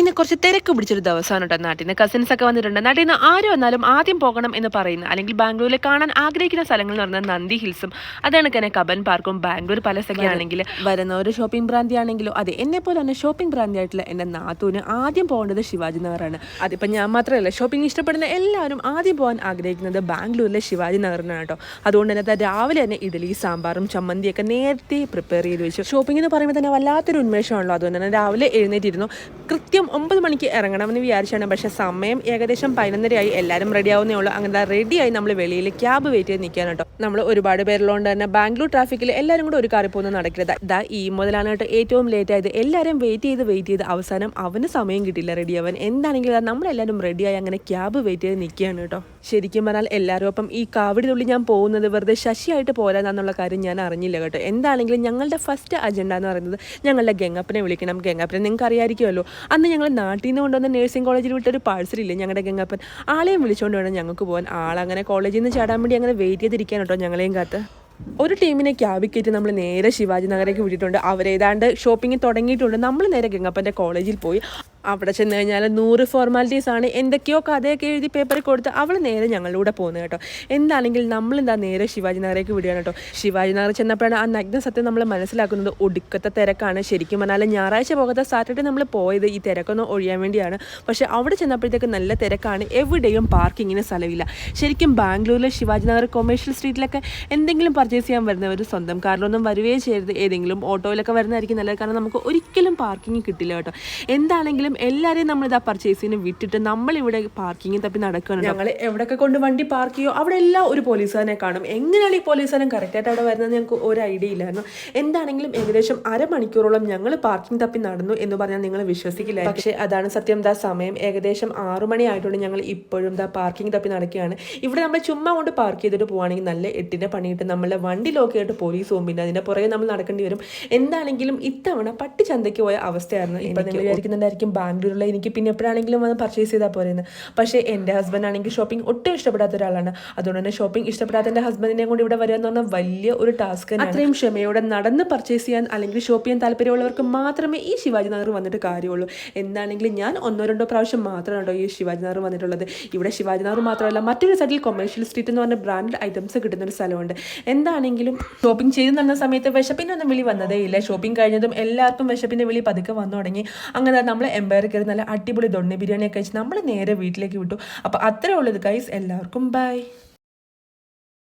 ഇന്ന് കുറച്ച് തിരക്ക് പിടിച്ചൊരു ദിവസമാണ് കേട്ടോ നാട്ടിൽ നിന്ന് കസിൻസ് ഒക്കെ വന്നിട്ടുണ്ട്. നാട്ടിൽ നിന്ന് ആര് വന്നാലും ആദ്യം പോകണം എന്ന് പറയുന്ന അല്ലെങ്കിൽ ബാംഗ്ലൂരിൽ കാണാൻ ആഗ്രഹിക്കുന്ന സ്ഥലങ്ങൾ എന്ന് പറഞ്ഞാൽ നന്ദി ഹിൽസും അതാണ് തന്നെ കബൻ പാർക്കും ബാംഗ്ലൂർ പലസൊക്കെ ആണെങ്കിൽ വരുന്ന ഒരു ഷോപ്പിംഗ് ഭ്രാന്തി ആണെങ്കിലും അതെ എന്നെ പോലെ തന്നെ ഷോപ്പിംഗ് ഭ്രാന്തി ആയിട്ടുള്ള എന്റെ നാത്തൂന് ആദ്യം പോകേണ്ടത് ശിവാജി നഗറാണ്. അതിപ്പോൾ ഞാൻ മാത്രമല്ല ഷോപ്പിംഗ് ഇഷ്ടപ്പെടുന്ന എല്ലാവരും ആദ്യം പോകാൻ ആഗ്രഹിക്കുന്നത് ബാംഗ്ലൂരിലെ ശിവാജി നഗറിനാണ് കേട്ടോ. അതുകൊണ്ട് തന്നെ രാവിലെ തന്നെ ഇഡലി സാമ്പാറും ചമ്മന്തിയൊക്കെ നേരത്തെ പ്രിപ്പയർ ചെയ്ത് വെച്ചു. ഷോപ്പിംഗ് എന്ന് പറയുമ്പോൾ തന്നെ വല്ലാത്തൊരു ഉന്മേഷമാണല്ലോ അതുകൊണ്ട് തന്നെ രാവിലെ എഴുന്നേറ്റിരുന്നു. കൃത്യം ഒമ്പത് മണിക്ക് ഇറങ്ങണമെന്ന് വിചാരിച്ചാണ്. പക്ഷേ സമയം ഏകദേശം പതിനൊന്നരയായി. എല്ലാവരും റെഡി ആവുന്നേ ഉള്ളൂ. അങ്ങനെ റെഡിയായി നമ്മൾ വെളിയിൽ ക്യാബ് വെയിറ്റ് ചെയ്ത് നിൽക്കാൻ കേട്ടോ. നമ്മൾ ഒരുപാട് പേരുള്ളതുകൊണ്ട് തന്നെ ബാംഗ്ലൂർ ട്രാഫിക്കിൽ എല്ലാവരും കൂടെ ഒരു കാറിൽ പോകുന്നത് നടക്കരുത്. ദാ ഈ മുതലാണ് കേട്ടോ ഏറ്റവും ലേറ്റ് ആയത്. എല്ലാവരും വെയിറ്റ് ചെയ്ത് വെയിറ്റ് ചെയ്ത്. അവസാനം അവന് സമയം കിട്ടില്ല റെഡി ആവാൻ. എന്താണെങ്കിലും നമ്മളെല്ലാവരും റെഡിയായി അങ്ങനെ ക്യാബ് വെയിറ്റ് ചെയ്ത് നിൽക്കുകയാണ് കേട്ടോ. ശരിക്കും പറഞ്ഞാൽ എല്ലാവരും ഈ കാവടി തുള്ളി ഞാൻ പോകുന്നത് വെറുതെ ശശിയായിട്ട് പോരാന്നുള്ള കാര്യം ഞാൻ അറിഞ്ഞില്ല കേട്ടോ. എന്താണെങ്കിലും ഞങ്ങളുടെ ഫസ്റ്റ് അജണ്ട എന്ന് പറയുന്നത് ഞങ്ങളുടെ ഗംഗപ്പനെ വിളിക്കണം. ഗംഗപ്പനെ നിങ്ങൾക്ക് അറിയാമായിരിക്കുമല്ലോ അന്ന് ഞങ്ങൾ നാട്ടിൽ നിന്ന് കൊണ്ടുവന്ന നഴ്സിംഗ് കോളേജിൽ വിട്ടൊരു പാഴ്സലില്ലേ ഞങ്ങളുടെ ഗംഗപ്പൻ? ആളെയും വിളിച്ചുകൊണ്ട് വേണം ഞങ്ങൾക്ക് പോകാൻ ആളങ്ങനെ കോളേജിൽ നിന്ന് ചാടാൻ വേണ്ടി അങ്ങനെ വെയിറ്റ് ചെയ്തിരിക്കാൻ കേട്ടോ ഞങ്ങളെയും കാത്ത്. ഒരു ടീമിനെ ക്യാബിക്കേറ്റ് നമ്മൾ നേരെ ശിവാജി നഗരേക്ക് വിട്ടിട്ടുണ്ട്. അവരേതാണ്ട് ഷോപ്പിംഗ് തുടങ്ങിയിട്ടുണ്ട്. നമ്മൾ നേരെ ഗംഗപ്പന്റെ കോളേജിൽ പോയി. അവിടെ ചെന്ന് കഴിഞ്ഞാൽ നൂറ് ഫോർമാലിറ്റീസ് ആണ്. എന്തൊക്കെയോ കഥയൊക്കെ എഴുതി പേപ്പറിൽ കൊടുത്ത് അവൾ നേരെ ഞങ്ങളുടെ പോകുന്നത് കേട്ടോ. എന്താണെങ്കിൽ നമ്മൾ എന്താ നേരെ ശിവാജി നഗറേക്ക് വിടുകയാണ് കേട്ടോ. ശിവാജി നഗർ ചെന്നപ്പോഴാണ് ആ നഗ്ന സത്യം നമ്മൾ മനസ്സിലാക്കുന്നത് ഒടുക്കത്തെ തിരക്കാണ്. ശരിക്കും പറഞ്ഞാൽ ഞായറാഴ്ച പോകാത്ത സാറ്റർഡേ നമ്മൾ പോയത് ഈ തിരക്കൊന്ന് ഒഴിയാൻ വേണ്ടിയാണ്. പക്ഷേ അവിടെ ചെന്നപ്പോഴത്തേക്ക് നല്ല തിരക്കാണ്. എവിടെയും പാർക്കിങ്ങിന് സ്ഥലമില്ല. ശരിക്കും ബാംഗ്ലൂരിലെ ശിവാജി നഗർ കൊമേഴ്ഷ്യൽ സ്ട്രീറ്റിലൊക്കെ എന്തെങ്കിലും പർച്ചേസ് ചെയ്യാൻ വരുന്നവർ സ്വന്തം കാറിലൊന്നും വരുവേ ചെയ്യരുത്. ഏതെങ്കിലും ഓട്ടോയിലൊക്കെ വരുന്നതായിരിക്കും നല്ലത്. കാരണം നമുക്ക് ഒരിക്കലും പാർക്കിംഗ് കിട്ടില്ല കേട്ടോ. എന്താണെങ്കിലും എല്ലാവരെയും നമ്മൾ ഇതാ പർച്ചേസിന് വിട്ടിട്ട് നമ്മൾ ഇവിടെ പാർക്കിംഗ് തപ്പി നടക്കുകയാണ് ഞങ്ങൾ എവിടെയൊക്കെ കൊണ്ട് വണ്ടി പാർക്ക് ചെയ്യോ അവിടെ എല്ലാം ഒരു പോലീസുകാരനെ കാണും. എങ്ങനെയാണ് ഈ പോലീസുകാരൻ കറക്റ്റായിട്ട് അവിടെ വരുന്നത് ഞങ്ങൾക്ക് ഒരു ഐഡിയ ഇല്ലായിരുന്നു. എന്താണെങ്കിലും ഏകദേശം അരമണിക്കൂറോളം ഞങ്ങൾ പാർക്കിംഗ് തപ്പി നടന്നു എന്ന് പറഞ്ഞാൽ നിങ്ങൾ വിശ്വസിക്കില്ല പക്ഷേ അതാണ് സത്യം. ദാ സമയം ഏകദേശം ആറു മണി ആയിട്ടുണ്ട് ഞങ്ങൾ ഇപ്പോഴും ദാ പാർക്കിംഗ് തപ്പി നടക്കുകയാണ്. ഇവിടെ നമ്മൾ ചുമ്മാ കൊണ്ട് പാർക്ക് ചെയ്തിട്ട് പോവുകയാണെങ്കിൽ നല്ല എട്ടിന്റെ പണിയിട്ട് നമ്മളെ വണ്ടി ലോക്ക് ചെയ്തിട്ട് പോലീസ് പോകും. പിന്നെ അതിന്റെ പുറകെ നമ്മൾ നടക്കേണ്ടി വരും. എന്താണെങ്കിലും ഇത്തവണ പട്ടി ചന്തയ്ക്ക് പോയ അവസ്ഥയായിരുന്നു. ഇപ്പം നിങ്ങൾ വിചാരിക്കുന്നുണ്ടായിരിക്കും ബാംഗ്ലൂരിലെ എനിക്ക് പിന്നെ എപ്പോഴാണെങ്കിലും വന്ന് പർച്ചേസ് ചെയ്താൽ പോരുന്നത് പക്ഷേ എന്റെ ഹസ്ബൻഡ് ആണെങ്കിൽ ഷോപ്പിംഗ് ഒട്ടും ഇഷ്ടപ്പെടാത്ത ഒരാളാണ്. അതുകൊണ്ട് തന്നെ ഷോപ്പിംഗ് ഇഷ്ടപ്പെടാത്ത എന്റെ ഹസ്ബൻഡിനെ കൊണ്ട് ഇവിടെ വരിക എന്ന് പറഞ്ഞാൽ വലിയ ഒരു ടാസ്ക് അത്രയും ക്ഷമയോടെ നടന്ന് പർച്ചേസ് ചെയ്യാൻ അല്ലെങ്കിൽ ഷോപ്പ് ചെയ്യാൻ താല്പര്യമുള്ളവർക്ക് മാത്രമേ ഈ ശിവാജി നഗർ വന്നിട്ട് കാര്യമുള്ളൂ. എന്താണെങ്കിലും ഞാൻ ഒന്നോ രണ്ടോ പ്രാവശ്യം മാത്രമാണ് കേട്ടോ ഈ ശിവാജി നഗർ വന്നിട്ടുള്ളത്. ഇവിടെ ശിവാജി നഗർ മാത്രമല്ല മറ്റൊരു സൈഡിൽ കൊമേഴ്ഷ്യൽ സ്ട്രീറ്റ് എന്ന് പറഞ്ഞ ബ്രാൻഡ് ഐറ്റംസ് കിട്ടുന്ന ഒരു സ്ഥലമുണ്ട്. എന്താണെങ്കിലും ഷോപ്പിംഗ് ചെയ്ത് നടന്ന സമയത്ത് വിശപ്പിനൊന്നും വിളി വന്നതേ ഇല്ല ഷോപ്പിംഗ് കഴിഞ്ഞതും എല്ലാവർക്കും വിശപ്പിന്റെ വിളി പതുക്കെ വന്നു തുടങ്ങി. അങ്ങനെ നമ്മൾ എംപയർ കയറി നല്ല അടിപൊളി ദൊണ്ണ ബിരിയാണിയൊക്കെ കഴിച്ച് നമ്മൾ നേരെ വീട്ടിലേക്ക് വിട്ടു. അപ്പോൾ അത്രേ ഉള്ളത് ഗൈസ് എല്ലാവർക്കും ബൈ